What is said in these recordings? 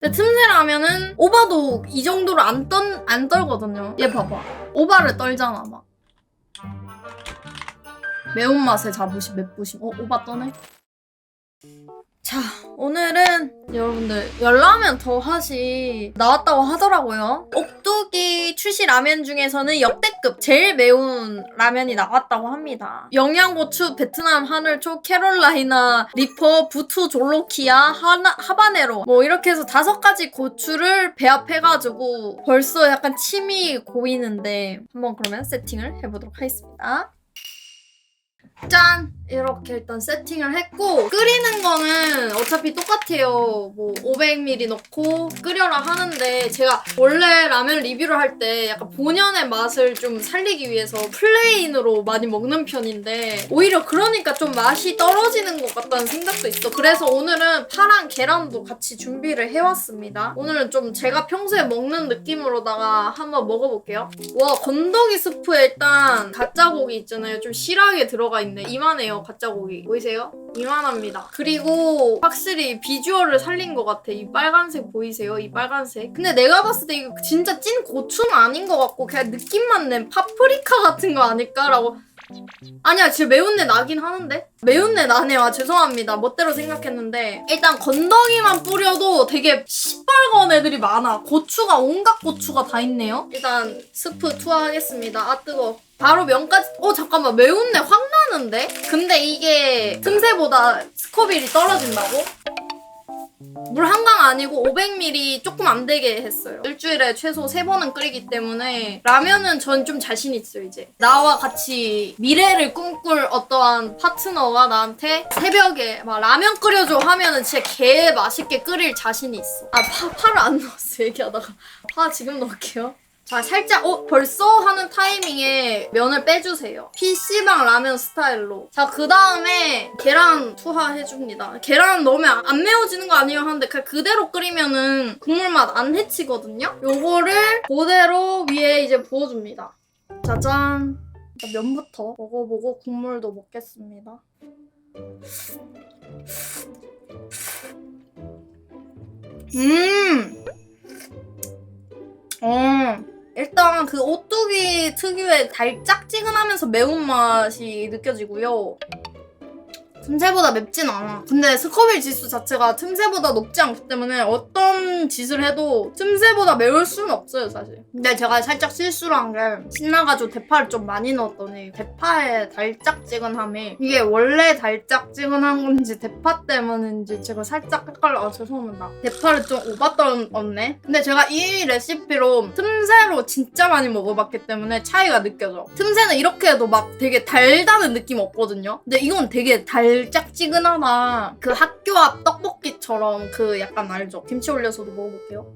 근데 틈새 라면은 오바도 이 정도로 안, 떤, 안 떨거든요. 얘 봐봐. 오바를 떨잖아, 막. 매운맛에 자부심, 맵부심. 어, 오바 떠네? 자, 오늘은 여러분들 열라면 더 하시 나왔다고 하더라고요. 옥두기 출시 라면 중에서는 역대 급 제일 매운 라면이 나왔다고 합니다. 영양고추, 베트남 하늘초, 캐롤라이나, 리퍼, 부투, 졸로키아, 하나, 하바네로 뭐 이렇게 해서 다섯 가지 고추를 배합해가지고 벌써 약간 침이 고이는데 한번 그러면 세팅을 해보도록 하겠습니다. 짠! 이렇게 일단 세팅을 했고 끓이는 거는 어차피 똑같아요. 뭐 500ml 넣고 끓여라 하는데 제가 원래 라면 리뷰를 할 때 약간 본연의 맛을 좀 살리기 위해서 플레인으로 많이 먹는 편인데 오히려 그러니까 좀 맛이 떨어지는 것 같다는 생각도 있어. 그래서 오늘은 파랑 계란도 같이 준비를 해왔습니다. 오늘은 좀 제가 평소에 먹는 느낌으로다가 한번 먹어볼게요. 와 건더기 스프에 일단 가짜 고기 있잖아요. 좀 실하게 들어가 있 네. 이만해요 가짜 고기. 보이세요? 이만합니다. 그리고 확실히 비주얼을 살린 것 같아. 이 빨간색 보이세요? 이 빨간색. 근데 내가 봤을 때 이거 진짜 찐 고추는 아닌 것 같고 그냥 느낌만 낸 파프리카 같은 거 아닐까라고 아니야 진짜 매운내 나긴 하는데? 매운내 나네요 아, 죄송합니다. 멋대로 생각했는데. 일단 건더기만 뿌려도 되게 시뻘건 애들이 많아. 고추가 온갖 고추가 다 있네요. 일단 스프 투하하겠습니다. 아 뜨거 바로 면까지. 어 잠깐만. 매운내 확 나는데? 근데 이게 틈새보다 스코빌이 떨어진다고? 물 한강 아니고 500ml 조금 안 되게 했어요. 일주일에 최소 3번은 끓이기 때문에 라면은 전 좀 자신 있어요, 이제. 나와 같이 미래를 꿈꿀 어떠한 파트너가 나한테 새벽에 막 라면 끓여줘 하면은 진짜 개 맛있게 끓일 자신이 있어. 아, 파, 파를 안 넣었어, 얘기하다가. 파 지금 넣을게요. 자, 살짝, 어, 벌써 하는 타이밍에 면을 빼주세요. PC방 라면 스타일로. 자, 그 다음에 계란 투하해줍니다. 계란 넣으면 안 매워지는 거 아니에요? 하는데 그냥 그대로 끓이면은 국물 맛 안 해치거든요? 요거를 그대로 위에 이제 부어줍니다. 짜잔. 면부터 먹어보고 국물도 먹겠습니다. 음! 어. 일단 그 오뚜기 특유의 달짝지근하면서 매운맛이 느껴지고요. 틈새보다 맵진 않아. 근데 스코빌 지수 자체가 틈새보다 높지 않기 때문에 어떤 짓을 해도 틈새보다 매울 수는 없어요, 사실. 근데 제가 살짝 실수를 한 게 신나가지고 대파를 좀 많이 넣었더니 대파의 달짝지근함이 이게 원래 달짝지근한 건지 대파 때문인지 제가 살짝 헷갈려. 아, 죄송합니다. 대파를 좀 오바 떨었네. 근데 제가 이 레시피로 틈새로 진짜 많이 먹어봤기 때문에 차이가 느껴져. 틈새는 이렇게 해도 막 되게 달다는 느낌 없거든요. 근데 이건 되게 달 짝지근하다. 그 학교 앞 떡볶이처럼 그 약간 알죠? 김치 올려서도 먹어볼게요.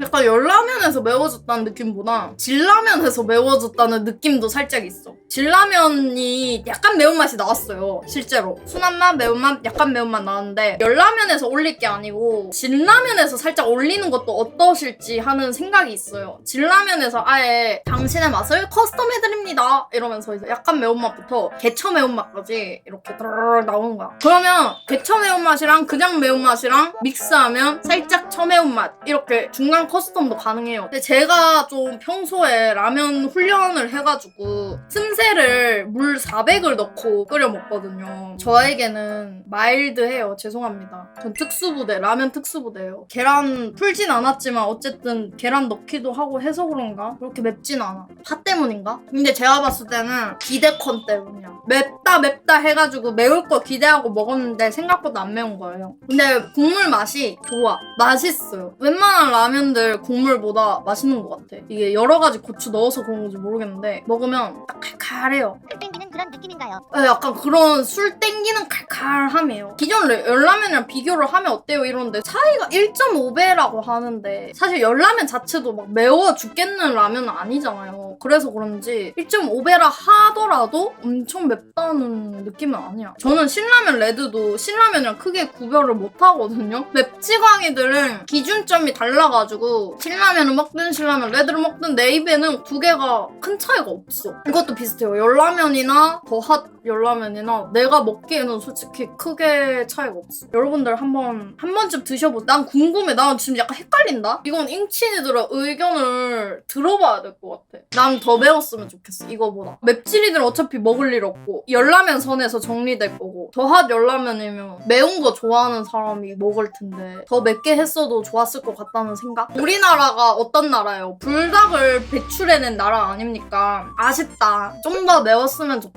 약간 열라면에서 매워졌다는 느낌보다 진라면에서 매워졌다는 느낌도 살짝 있어. 진라면이 약간 매운맛이 나왔어요. 실제로. 순한 맛, 매운맛, 약간 매운맛 나왔는데 열라면에서 올릴 게 아니고 진라면에서 살짝 올리는 것도 어떠실지 하는 생각이 있어요. 진라면에서 아예 당신의 맛을 커스텀해드립니다. 이러면서 약간 매운맛부터 개처 매운맛까지 이렇게 드르르 나오는 거야. 그러면 개처 매운맛이랑 그냥 매운맛이랑 믹스하면 살짝 처 매운맛 이렇게 중간 커스텀도 가능해요. 근데 제가 좀 평소에 라면 훈련을 해가지고 틈새를 물 400을 넣고 끓여 먹거든요. 저에게는 마일드해요. 죄송합니다. 전 특수부대, 라면 특수부대예요. 계란 풀진 않았지만 어쨌든 계란 넣기도 하고 해서 그런가? 그렇게 맵진 않아. 파 때문인가? 근데 제가 봤을 때는 기대컨 때문이야. 맵다 맵다 해가지고 매울 거 기대하고 먹었는데 생각보다 안 매운 거예요. 근데 국물 맛이 좋아. 맛있어요. 웬만한 라면 들 국물보다 맛있는 것 같아. 이게 여러 가지 고추 넣어서 그런 건지 모르겠는데 먹으면 딱 칼칼해요. 술 땡기는 그런 느낌인가요? 네, 약간 그런 술 땡기는 칼칼함이에요. 기존 레- 열라면이랑 비교를 하면 어때요? 이러는데 차이가 1.5배라고 하는데 사실 열라면 자체도 막 매워 죽겠는 라면은 아니잖아요. 그래서 그런지 1.5배라 하더라도 엄청 맵다는 느낌은 아니야. 저는 신라면 레드도 신라면이랑 크게 구별을 못 하거든요. 맵지광이들은 기준점이 달라가지고 신라면을 먹든 신라면 레드를 먹든 내 입에는 두 개가 큰 차이가 없어. 이것도 비슷해요. 열라면이나 이거나 더 핫 열라면이나 내가 먹기에는 솔직히 크게 차이가 없어. 여러분들 한번 한 번쯤 드셔보. 난 궁금해. 난 지금 약간 헷갈린다. 이건 잉친이들의 의견을 들어봐야 될 것 같아. 난 더 매웠으면 좋겠어. 이거보다. 맵찔이들 어차피 먹을 일 없고 열라면 선에서 정리될 거고 더 핫 열라면이면 매운 거 좋아하는 사람이 먹을 텐데 더 맵게 했어도 좋았을 것 같다는 생각. 우리나라가 어떤 나라예요? 불닭을 배출해낸 나라 아닙니까? 아쉽다. 좀 더 매웠으면 좋겠다.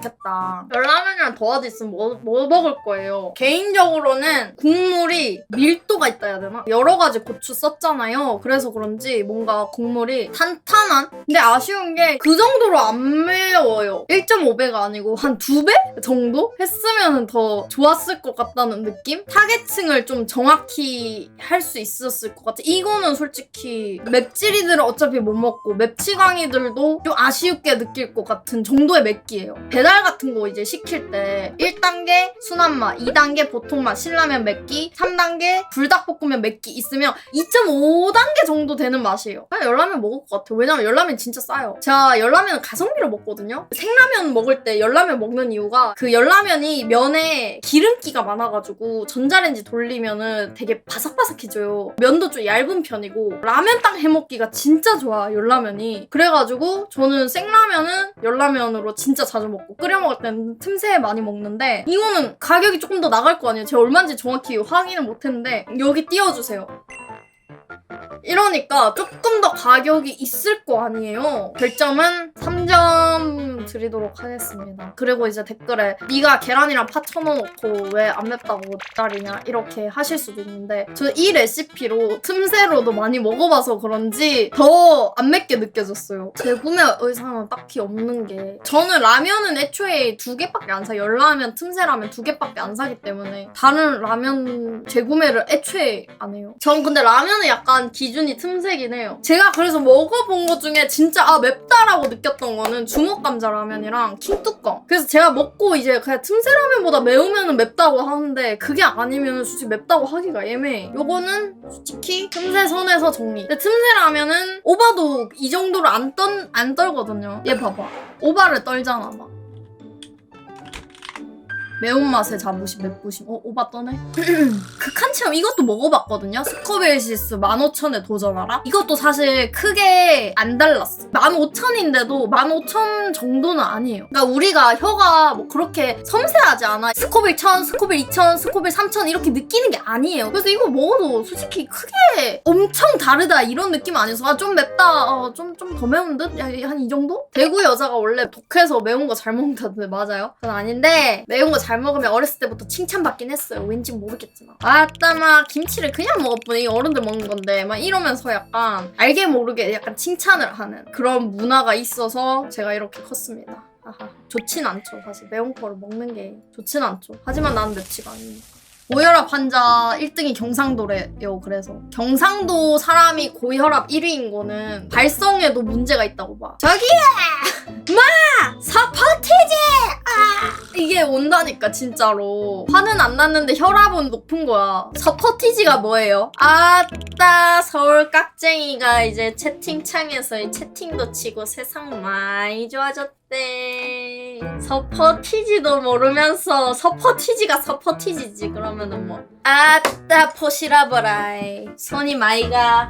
열라면이랑 더하드 있으면 뭐, 뭐 먹을 거예요? 개인적으로는 국물이 밀도가 있다 해야 되나? 여러 가지 고추 썼잖아요. 그래서 그런지 뭔가 국물이 탄탄한? 근데 아쉬운 게 그 정도로 안 매워요. 1.5배가 아니고 한 2배 정도? 했으면 더 좋았을 것 같다는 느낌? 타겟층을 좀 정확히 할 수 있었을 것 같아. 이거는 솔직히 맵찔이들은 어차피 못 먹고 맵치광이들도 좀 아쉬웠게 느낄 것 같은 정도의 맵기예요. 배달 같은 거 이제 시킬 때 1단계 순한 맛, 2단계 보통 맛, 신라면 맵기, 3단계 불닭볶음면 맵기 있으면 2.5단계 정도 되는 맛이에요. 그냥 열라면 먹을 것 같아요. 왜냐면 열라면 진짜 싸요. 제가 열라면은 가성비로 먹거든요. 생라면 먹을 때 열라면 먹는 이유가 그 열라면이 면에 기름기가 많아가지고 전자레인지 돌리면은 되게 바삭바삭해져요. 면도 좀 얇은 편이고 라면 딱 해먹기가 진짜 좋아 열라면이. 그래가지고 저는 생라면은 열라면으로 진짜 자주 먹고 끓여 먹을 때는 틈새 많이 먹는데 이거는 가격이 조금 더 나갈 거 아니에요. 제가 얼마인지 정확히 확인을 못했는데 여기 띄워주세요. 이러니까 조금 더 가격이 있을 거 아니에요. 별점은 3점 드리도록 하겠습니다. 그리고 이제 댓글에 네가 계란이랑 파 쳐넣어놓고 왜 안 맵다고 기다리냐 이렇게 하실 수도 있는데 저 이 레시피로 틈새로도 많이 먹어봐서 그런지 더 안 맵게 느껴졌어요. 재구매 의사는 딱히 없는 게 저는 라면은 애초에 두 개밖에 안 사. 열라면, 틈새라면 두 개밖에 안 사기 때문에 다른 라면 재구매를 애초에 안 해요. 전 근데 라면은 약간 기준이 틈새긴 해요. 제가 그래서 먹어본 것 중에 진짜 아 맵다 라고 느꼈던 거는 주먹감자 라면이랑 킹뚜껑. 그래서 제가 먹고 이제 그냥 틈새 라면보다 매우면 맵다고 하는데 그게 아니면 솔직히 맵다고 하기가 애매해. 요거는 솔직히 틈새 선에서 정리. 근데 틈새 라면은 오바도 이 정도로 안, 떤, 안 떨거든요. 얘 봐봐. 오바를 떨잖아 막. 매운맛의 자부심, 맵부심. 어, 오바 떠네? 극한 체험 이것도 먹어봤거든요. 스코빌시스 15,000에 도전하라? 이것도 사실 크게 안 달랐어. 15,000인데도 15,000 정도는 아니에요. 그러니까 우리가 혀가 뭐 그렇게 섬세하지 않아. 스코빌 1000, 스코빌 2000, 스코빌 3000 이렇게 느끼는 게 아니에요. 그래서 이거 먹어도 솔직히 크게 엄청 다르다 이런 느낌 아니어서 아, 좀 맵다. 어, 좀, 좀 더 매운 듯? 한 이 정도? 대구 여자가 원래 독해서 매운 거 잘 먹는다던데 맞아요? 그건 아닌데 매운 거잘 먹으면 어렸을 때부터 칭찬받긴 했어요. 왠지 모르겠지만. 아따 막 김치를 그냥 먹었더니 어른들 먹는 건데 막 이러면서 약간 알게 모르게 약간 칭찬을 하는 그런 문화가 있어서 제가 이렇게 컸습니다. 아하. 좋진 않죠 사실 매운 거를 먹는 게 좋진 않죠. 하지만 나는 맵지가 않으니까. 고혈압 환자 1등이 경상도래요. 그래서 경상도 사람이 고혈압 1위인 거는 발성에도 문제가 있다고 봐. 저기야, 마 사파티지. 아 이게 온다니까 진짜로. 화는 안 났는데 혈압은 높은 거야. 서퍼티지가 뭐예요? 아따 서울 깍쟁이가 이제 채팅창에서 이 채팅도 치고 세상 많이 좋아졌대. 서퍼티지도 모르면서 서퍼티지가 서퍼티지지 그러면은 뭐 아따 포시라버라이 손이 많이 가